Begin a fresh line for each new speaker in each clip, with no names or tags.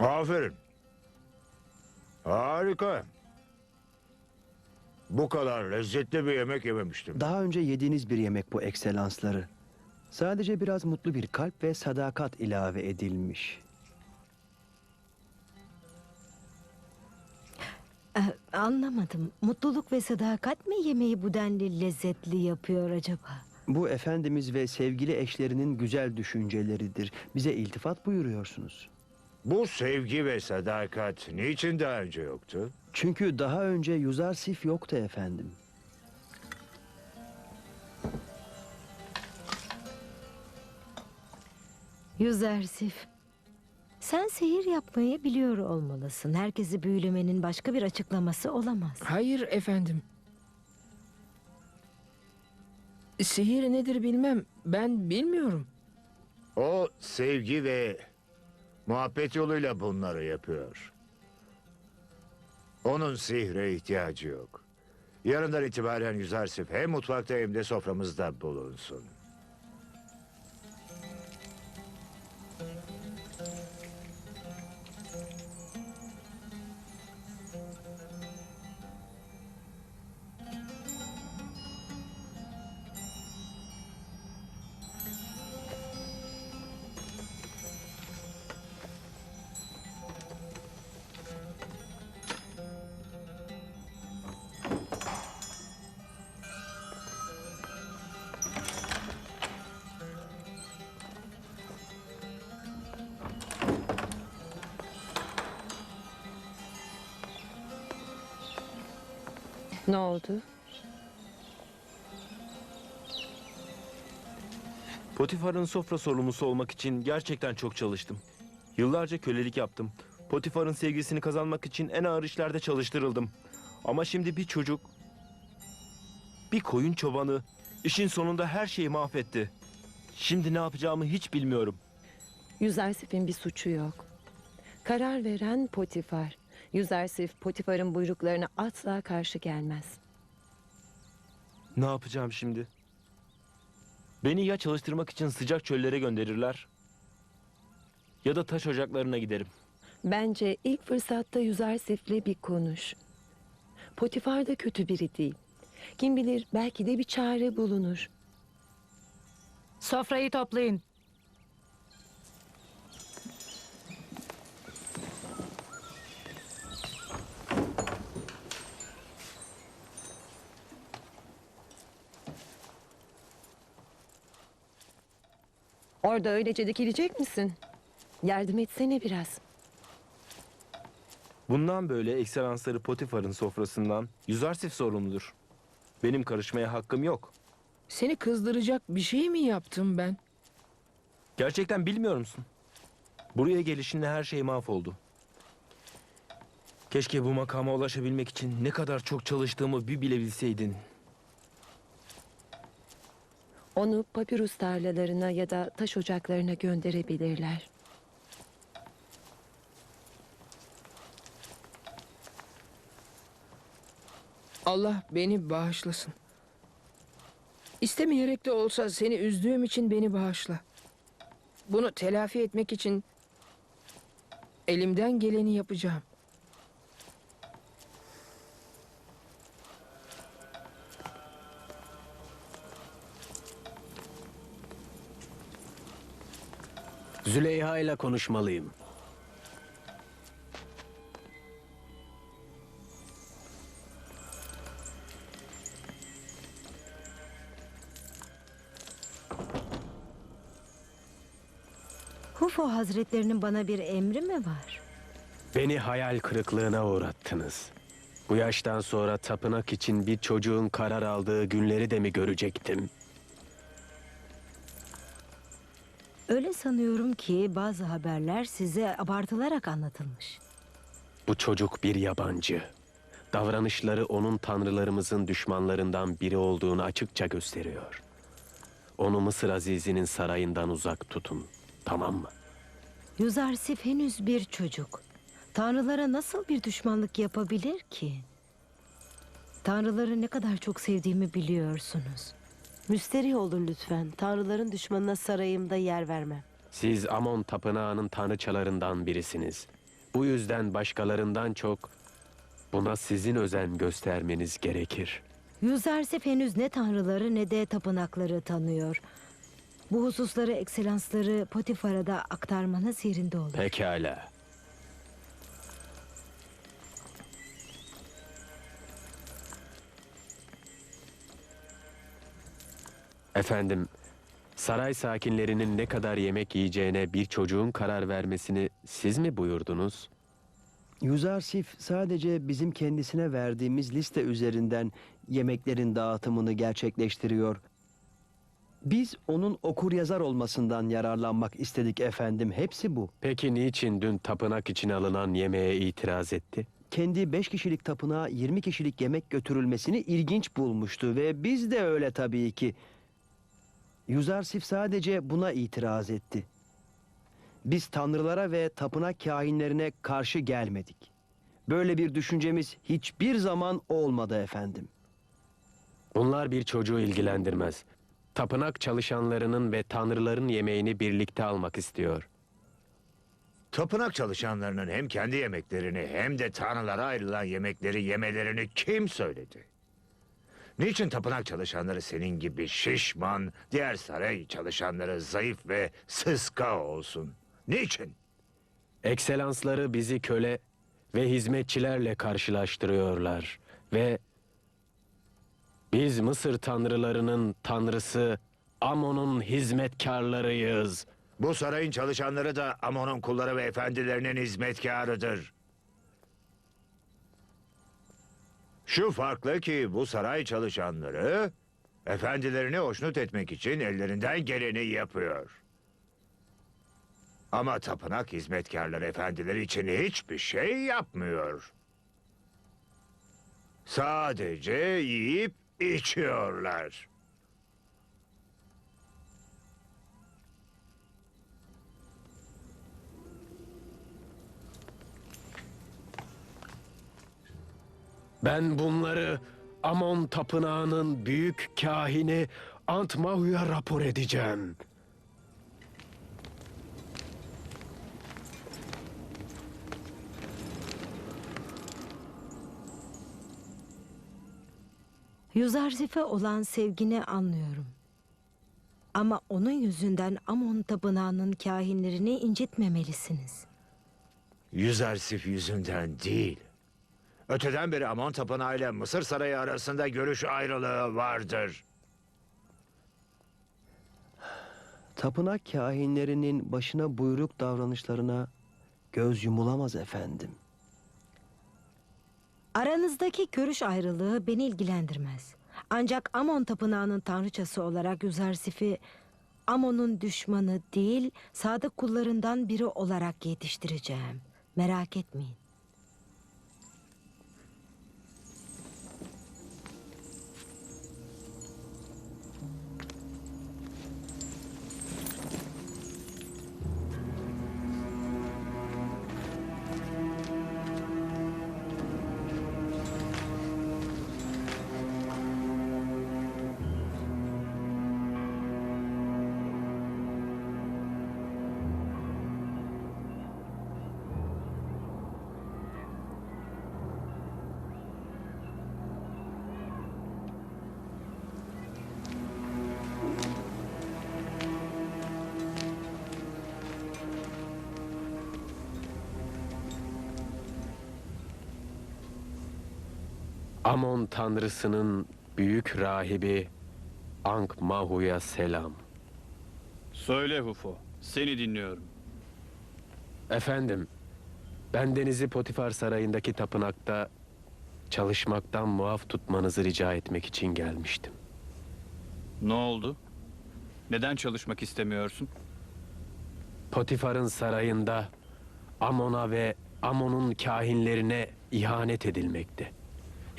Aferin. Harika. Bu kadar lezzetli bir yemek yememiştim.
Daha önce yediğiniz bir yemek bu ekselansları. Sadece biraz mutlu bir kalp ve sadakat ilave edilmiş.
Ee, anlamadım. Mutluluk ve sadakat mi yemeği bu denli lezzetli yapıyor acaba?
Bu Efendimiz ve sevgili eşlerinin güzel düşünceleridir. Bize iltifat buyuruyorsunuz.
Bu sevgi ve sadakat niçin daha önce yoktu?
Çünkü daha önce Yuzarsif yoktu efendim.
Yüzersif. Sen sihir yapmayı biliyor olmalısın. Herkesi büyülemenin başka bir açıklaması olamaz.
Hayır efendim. Sihir nedir bilmem. Ben bilmiyorum.
O sevgi ve muhabbet yoluyla bunları yapıyor. Onun sihre ihtiyacı yok. Yarından itibaren Yüzarsif hem mutfakta hem de soframızda bulunsun.
Ne oldu?
Potifar'ın sofra sorumlusu olmak için gerçekten çok çalıştım. Yıllarca kölelik yaptım. Potifar'ın sevgisini kazanmak için en ağır işlerde çalıştırıldım. Ama şimdi bir çocuk, bir koyun çobanı işin sonunda her şeyi mahvetti. Şimdi ne yapacağımı hiç bilmiyorum.
Yüzersif'in bir suçu yok. Karar veren Potifar. Yüzersif Potifar'ın buyruklarına asla karşı gelmez.
Ne yapacağım şimdi? Beni ya çalıştırmak için sıcak çöllere gönderirler ya da taş ocaklarına giderim.
Bence ilk fırsatta Yüzersif'le bir konuş. Potifar da kötü biri değil. Kim bilir belki de bir çare bulunur.
Sofrayı toplayın.
Orada öylece dikilecek misin? Yardım etsene biraz.
Bundan böyle ekselansları Potifar'ın sofrasından Yüzarsif sorumludur. Benim karışmaya hakkım yok.
Seni kızdıracak bir şey mi yaptım ben?
Gerçekten bilmiyor musun? Buraya gelişinle her şey mahvoldu. Keşke bu makama ulaşabilmek için ne kadar çok çalıştığımı bir bile bilseydin.
Onu papirus tarlalarına ya da taş ocaklarına gönderebilirler.
Allah beni bağışlasın. İstemeyerek de olsa seni üzdüğüm için beni bağışla. Bunu telafi etmek için elimden geleni yapacağım.
Züleyha ile konuşmalıyım.
Hufo hazretlerinin bana bir emri mi var?
Beni hayal kırıklığına uğrattınız. Bu yaştan sonra tapınak için bir çocuğun karar aldığı günleri de mi görecektim?
Öyle sanıyorum ki bazı haberler size abartılarak anlatılmış.
Bu çocuk bir yabancı. Davranışları onun tanrılarımızın düşmanlarından biri olduğunu açıkça gösteriyor. Onu Mısır Azizi'nin sarayından uzak tutun. Tamam mı?
Yüzarsif henüz bir çocuk. Tanrılara nasıl bir düşmanlık yapabilir ki? Tanrıları ne kadar çok sevdiğimi biliyorsunuz.
Müsterih olun lütfen. Tanrıların düşmanına sarayımda yer vermem.
Siz Amon tapınağının tanrıçalarından birisiniz. Bu yüzden başkalarından çok buna sizin özen göstermeniz gerekir.
Yüzersif henüz ne tanrıları ne de tapınakları tanıyor. Bu hususları ekselansları Potifar'a da aktarmanız yerinde olur.
Pekala. Efendim, saray sakinlerinin ne kadar yemek yiyeceğine bir çocuğun karar vermesini siz mi buyurdunuz?
Yuzarsif sadece bizim kendisine verdiğimiz liste üzerinden yemeklerin dağıtımını gerçekleştiriyor. Biz onun okur yazar olmasından yararlanmak istedik efendim. Hepsi bu.
Peki niçin dün tapınak için alınan yemeğe itiraz etti?
Kendi 5 kişilik tapınağa 20 kişilik yemek götürülmesini ilginç bulmuştu ve biz de öyle tabii ki. Yuzarsif sadece buna itiraz etti. Biz tanrılara ve tapınak kahinlerine karşı gelmedik. Böyle bir düşüncemiz hiçbir zaman olmadı efendim.
Bunlar bir çocuğu ilgilendirmez. Tapınak çalışanlarının ve tanrıların yemeğini birlikte almak istiyor.
Tapınak çalışanlarının hem kendi yemeklerini hem de tanrılara ayrılan yemekleri yemelerini kim söyledi? Niçin tapınak çalışanları senin gibi şişman, diğer saray çalışanları zayıf ve sıska olsun? Niçin?
Ekselansları bizi köle ve hizmetçilerle karşılaştırıyorlar ve biz Mısır tanrılarının tanrısı Amon'un hizmetkarlarıyız.
Bu sarayın çalışanları da Amon'un kulları ve efendilerinin hizmetkarıdır. Şu farklı ki bu saray çalışanları efendilerini hoşnut etmek için ellerinden geleni yapıyor. Ama tapınak hizmetkarları efendileri için hiçbir şey yapmıyor. Sadece yiyip içiyorlar.
Ben bunları Amon tapınağının büyük kahini Antmahu'ya rapor edeceğim.
Yüzersif'e olan sevgini anlıyorum. Ama onun yüzünden Amon tapınağının kahinlerini incitmemelisiniz.
Yüzersif yüzünden değil. Öteden beri Amon Tapınağı ile Mısır Sarayı arasında görüş ayrılığı vardır.
Tapınak kahinlerinin başına buyruk davranışlarına göz yumulamaz efendim.
Aranızdaki görüş ayrılığı beni ilgilendirmez. Ancak Amon tapınağının tanrıçası olarak Yüzersif'i Amon'un düşmanı değil, sadık kullarından biri olarak yetiştireceğim. Merak etmeyin.
Amon tanrısının büyük rahibi Ankmahu'ya selam.
Söyle Hufo, seni dinliyorum.
Efendim, ben denizi Potifar Sarayı'ndaki tapınakta çalışmaktan muaf tutmanızı rica etmek için gelmiştim.
Ne oldu? Neden çalışmak istemiyorsun?
Potifar'ın sarayında Amon'a ve Amon'un kahinlerine ihanet edilmekte.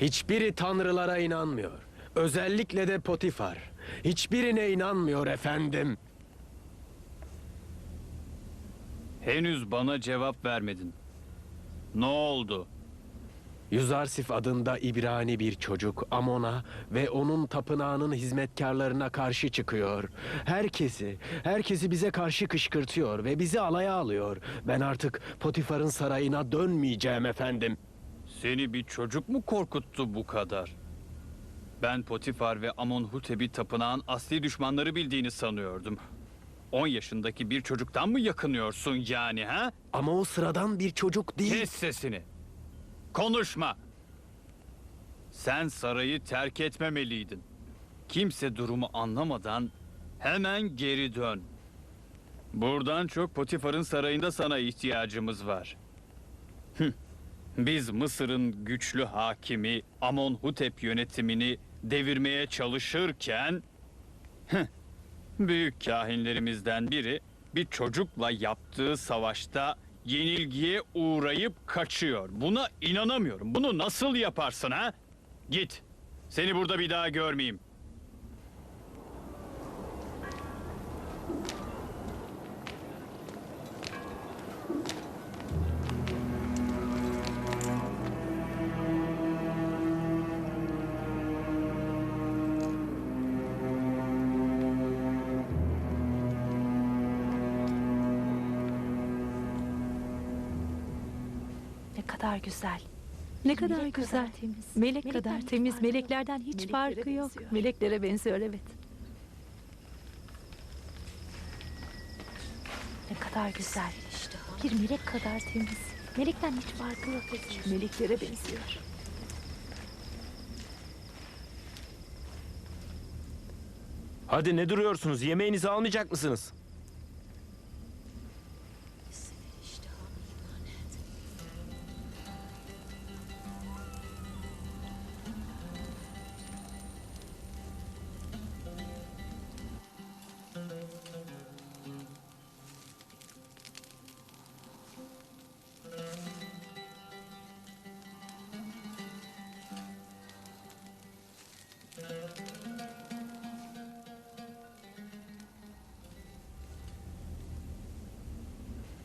Hiçbiri tanrılara inanmıyor. Özellikle de Potifar. Hiçbirine inanmıyor efendim.
Henüz bana cevap vermedin. Ne oldu?
Yüzarsif adında İbrani bir çocuk Amon'a ve onun tapınağının hizmetkarlarına karşı çıkıyor. Herkesi, herkesi bize karşı kışkırtıyor ve bizi alaya alıyor. Ben artık Potifar'ın sarayına dönmeyeceğim efendim.
Seni bir çocuk mu korkuttu bu kadar? Ben Potifar ve Amonhotep'i tapınağın asli düşmanları bildiğini sanıyordum. 10 yaşındaki bir çocuktan mı yakınıyorsun yani ha?
Ama o sıradan bir çocuk değil.
Kes sesini. Konuşma. Sen sarayı terk etmemeliydin. Kimse durumu anlamadan hemen geri dön. Buradan çok Potifar'ın sarayında sana ihtiyacımız var. Hıh. Biz Mısır'ın güçlü hakimi Amonhotep yönetimini devirmeye çalışırken büyük kahinlerimizden biri bir çocukla yaptığı savaşta yenilgiye uğrayıp kaçıyor. Buna inanamıyorum. Bunu nasıl yaparsın ha? Git. Seni burada bir daha görmeyeyim.
Kadar güzel. Ne kadar güzel. Melek, kadar temiz. Meleklerden hiç farkı yok. Meleklere benziyor evet. Ne kadar güzel. Bir melek kadar temiz. Melekten hiç farkı yok. Meleklere benziyor.
Hadi ne duruyorsunuz? Yemeğinizi almayacak mısınız?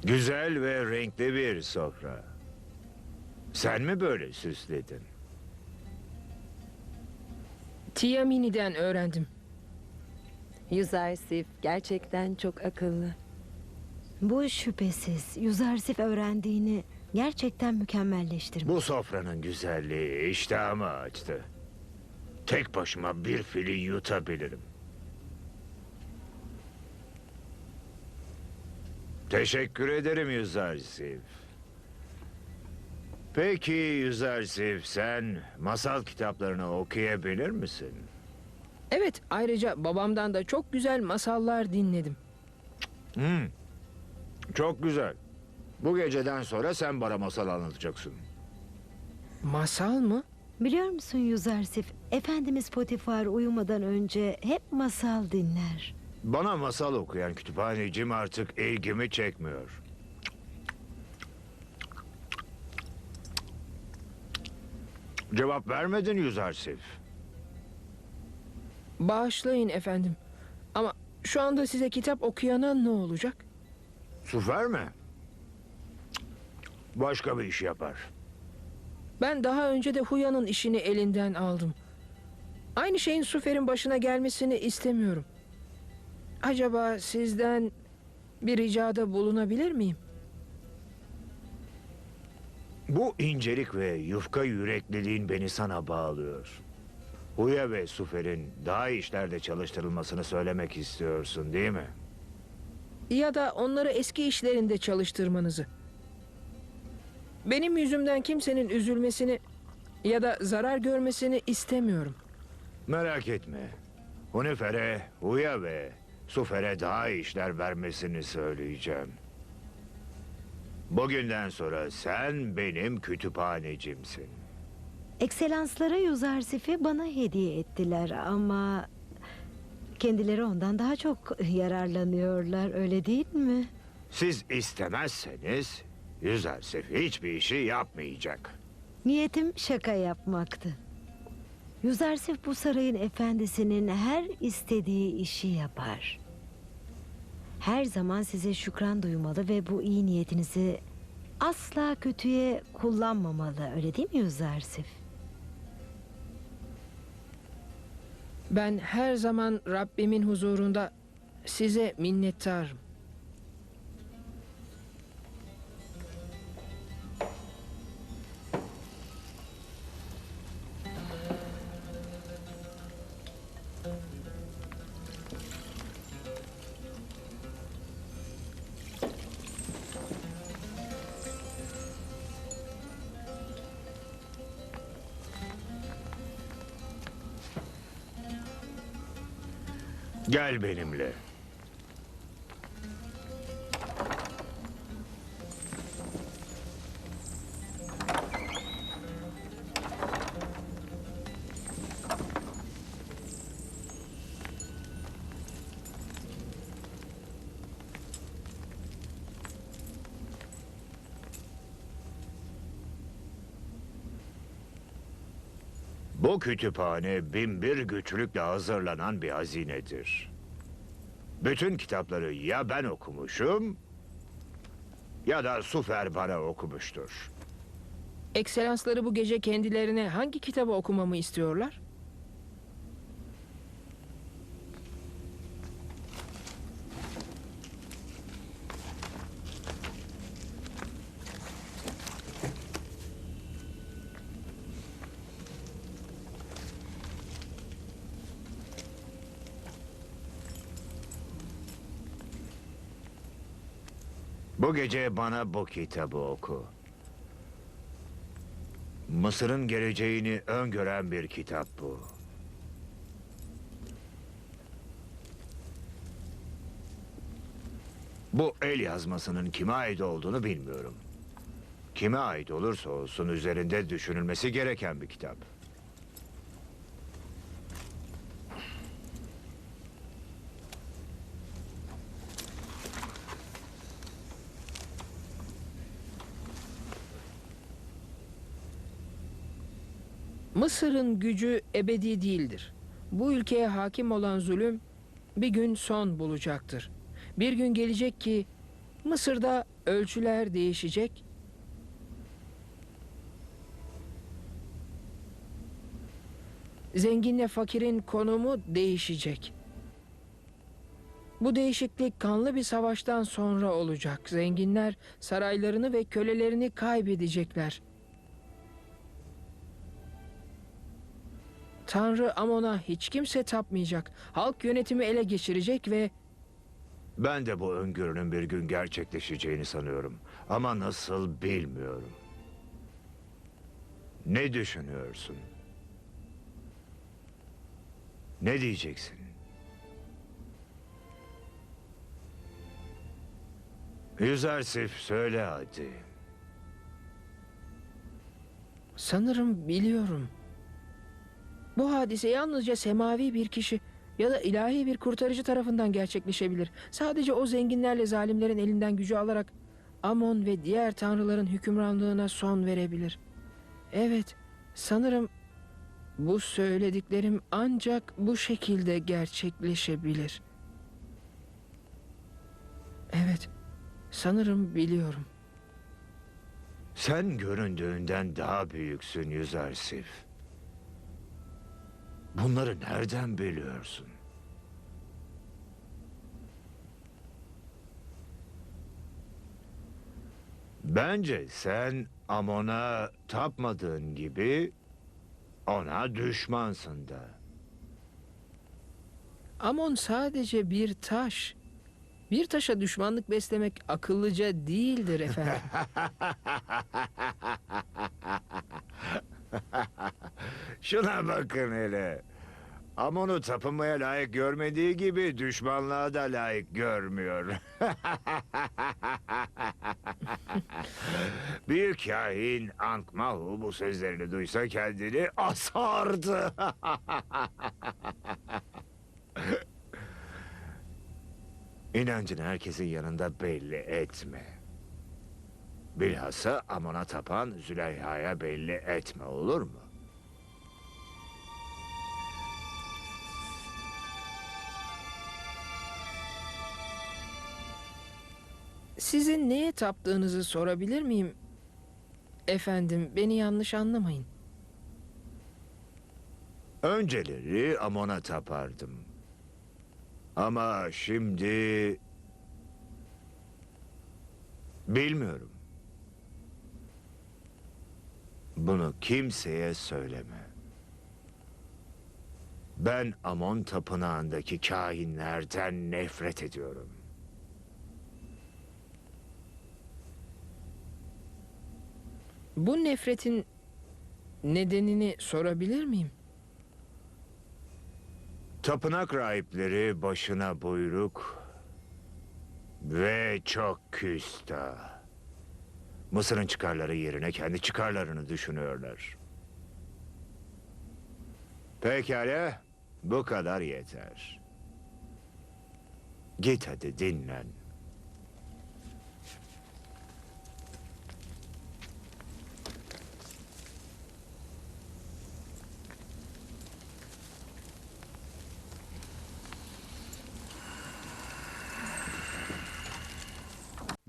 Güzel ve renkli bir sofra. Sen mi böyle süsledin?
Tiamini'den öğrendim.
Yüzersif gerçekten çok akıllı.
Bu şüphesiz. Yüzarsif öğrendiğini gerçekten mükemmelleştirmiş.
Bu sofranın güzelliği iştahımı açtı. Tek başıma bir fili yutabilirim. Teşekkür ederim Yüzarsif. Peki Yüzarsif sen masal kitaplarını okuyabilir misin?
Evet, ayrıca babamdan da çok güzel masallar dinledim.
Hmm. Çok güzel. Bu geceden sonra sen bana masal anlatacaksın.
Masal mı?
Biliyor musun Yüzarsif? Efendimiz Potifar uyumadan önce hep masal dinler.
Bana masal okuyan kütüphanecim artık ilgimi çekmiyor. Cevap vermedin Yüzarsif.
Bağışlayın efendim. Ama şu anda size kitap okuyana ne olacak?
Su verme. Başka bir iş yapar.
Ben daha önce de Huya'nın işini elinden aldım. Aynı şeyin Sufer'in başına gelmesini istemiyorum. Acaba sizden bir ricada bulunabilir miyim?
Bu incelik ve yufka yürekliliğin beni sana bağlıyor. Huya ve Sufer'in daha iyi işlerde çalıştırılmasını söylemek istiyorsun değil mi?
Ya da onları eski işlerinde çalıştırmanızı. Benim yüzümden kimsenin üzülmesini ya da zarar görmesini istemiyorum.
Merak etme. Hunifer'e, Huya ve Sufer'e daha iyi işler vermesini söyleyeceğim. Bugünden sonra sen benim kütüphanecimsin.
Ekselansları Yüzarsif'i bana hediye ettiler ama... Kendileri ondan daha çok yararlanıyorlar öyle değil mi?
Siz istemezseniz Yüzersif hiçbir işi yapmayacak.
Niyetim şaka yapmaktı. Yüzarsif bu sarayın efendisinin her istediği işi yapar. Her zaman size şükran duymalı ve bu iyi niyetinizi asla kötüye kullanmamalı. Öyle değil mi Yüzersif?
Ben her zaman Rabbimin huzurunda size minnettarım.
Gel benimle. Bu kütüphane binbir güçlükle hazırlanan bir hazinedir. Bütün kitapları ya ben okumuşum ya da Sufer bana okumuştur.
Ekselansları bu gece kendilerine hangi kitabı okumamı istiyorlar?
Bu gece bana bu kitabı oku. Mısır'ın geleceğini öngören bir kitap bu. Bu el yazmasının kime ait olduğunu bilmiyorum. Kime ait olursa olsun üzerinde düşünülmesi gereken bir kitap.
Mısır'ın gücü ebedi değildir. Bu ülkeye hakim olan zulüm bir gün son bulacaktır. Bir gün gelecek ki Mısır'da ölçüler değişecek. Zenginle fakirin konumu değişecek. Bu değişiklik kanlı bir savaştan sonra olacak. Zenginler saraylarını ve kölelerini kaybedecekler. Tanrı Amon'a hiç kimse tapmayacak. Halk yönetimi ele geçirecek ve
Ben de bu öngörünün bir gün gerçekleşeceğini sanıyorum. Ama nasıl bilmiyorum. Ne düşünüyorsun? Ne diyeceksin? Yüzersif söyle hadi.
sanırım biliyorum. Bu hadise yalnızca semavi bir kişi ya da ilahi bir kurtarıcı tarafından gerçekleşebilir. Sadece o zenginlerle zalimlerin elinden gücü alarak Amon ve diğer tanrıların hükümranlığına son verebilir. Evet, sanırım bu söylediklerim ancak bu şekilde gerçekleşebilir. Evet, sanırım biliyorum.
Sen göründüğünden daha büyüksün Yüzersif. Bunları nereden biliyorsun? Bence sen Amon'a tapmadığın gibi ona düşmansın da.
Amon sadece bir taş. Bir taşa düşmanlık beslemek akıllıca değildir efendim.
Şuna bakın hele. Amon'u tapınmaya layık görmediği gibi düşmanlığa da layık görmüyor. Büyük kahin Ankmahu bu sözlerini duysa kendini asardı. İnancını herkesin yanında belli etme. Bilhassa Amon'a tapan Züleyha'ya belli etme olur mu?
Sizin neye taptığınızı sorabilir miyim? Efendim, beni yanlış anlamayın.
Önceleri Amon'a tapardım. Ama şimdi... Bilmiyorum. Bunu kimseye söyleme. Ben Amon tapınağındaki kahinlerden nefret ediyorum.
Bu nefretin nedenini sorabilir miyim?
Tapınak rahipleri başına buyruk ve çok küstah. Mısır'ın çıkarları yerine kendi çıkarlarını düşünüyorlar. Pekala, bu kadar yeter. Git hadi dinlen.